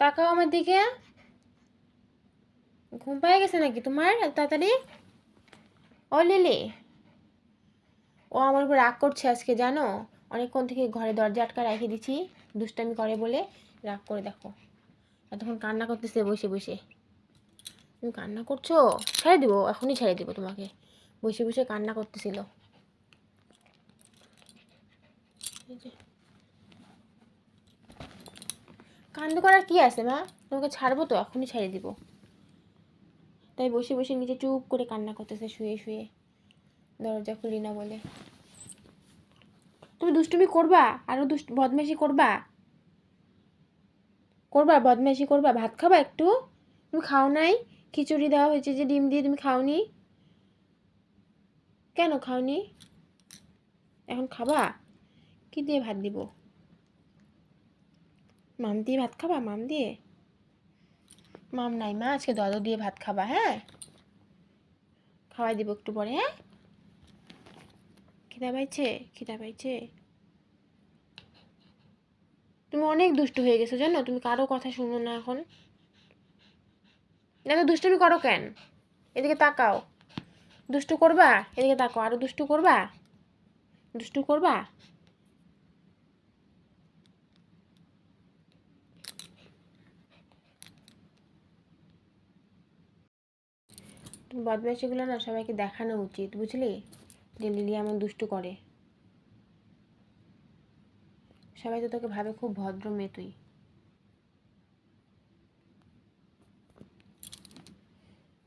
তাকাও আমার দিকে। ঘুম পায়ে গেছে নাকি তোমার? তাড়াতাড়ি? ও লিলি। ও আমার উপর রাগ করছে আজকে, জানো? অনেকক্ষণ থেকে ঘরে দরজা আটকা রেখে দিচ্ছি দুষ্টামি করে বলে রাগ করে দেখো। এতক্ষণ কান্না করতেছে, বসে বসে। তুমি কান্না করছ? ছেড়ে দিব, এখনই ছেড়ে দিব তোমাকে। বসে বসে কান্না করতেছিল। এই যে। কান্দ করার কি আছে, মা? তোমাকে ছাড়বো তো, এখনই ছেড়ে দিব। তাই বসে বসে নিজে চুপ করে কান্না করতেছে, শুয়ে শুয়ে। দরজা খুলি না বলে। তুমি দুষ্টুমি করবা? আরও দুষ্ট বদমাইশি করবা? করবা, বদমাইশি করবা? ভাত খাবা একটু? তুমি খাও নাই? খিচুড়ি দেওয়া হয়েছে যে ডিম দিয়ে তুমি খাওনি? কেন খাওনি? এখন খাবা? কি দিয়ে ভাত দিব? মাম দিয়ে ভাত খাবা? মাম দিয়ে? মাম নাই মা আজকে দাদু দিয়ে ভাত খাবা হ্যাঁ? খাওয়াই দিব একটু পরে হ্যাঁ? খিদা পাইছে? খিদা পাইছে? তুমি অনেক দুষ্ট হয়ে গেছো জানো? তুমি কারও কথা শুনো না এখন। এত দুষ্টুমি করো কেন? এদিকে তাকাও। দুষ্টু করবা? এদিকে তাকাও। আরও দুষ্টু করবা? দুষ্টু করবা? বদমাইশিগুলো না সবাইকে দেখানো উচিত, বুঝলি? যে লিলি এমন দুষ্টু করে। সবাই তো তোকে ভাবে খুব ভদ্র মেয়ে তুই।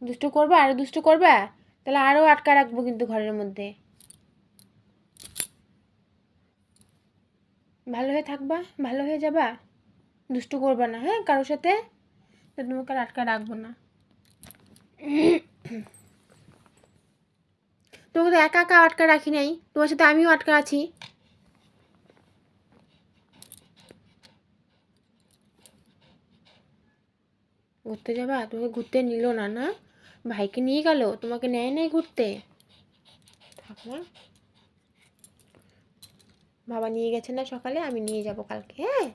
দুষ্টু করবা, আরও দুষ্টু করবা? তাহলে আরও আটকা রাখব কিন্তু ঘরের মধ্যে। ভালো হয়ে থাকবা, ভালো হয়ে যাবা? দুষ্টু করবা না হ্যাঁ কারোর সাথে? তোমাকে আটকা রাখব না। তোমাকে তো একা একা আটকা রাখি নাই। তোমার সাথে আমিও আটকা আছি। ঘুরতে যাবা? তোমাকে ঘুরতে নিল না না? ভাইকে নিয়ে গেল? তোমাকে নেয় নাই ঘুরতে? বাবা নিয়ে গেছে না সকালে, আমি নিয়ে যাব কালকে হ্যাঁ?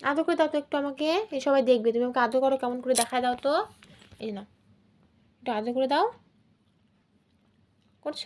আদর করে দাও তো একটু আমাকে। এই সবাই দেখবে। তুমি আমাকে আদর করো, কেমন করে দেখা দাও তো। এই না একটু আদর করে দাও। করছ?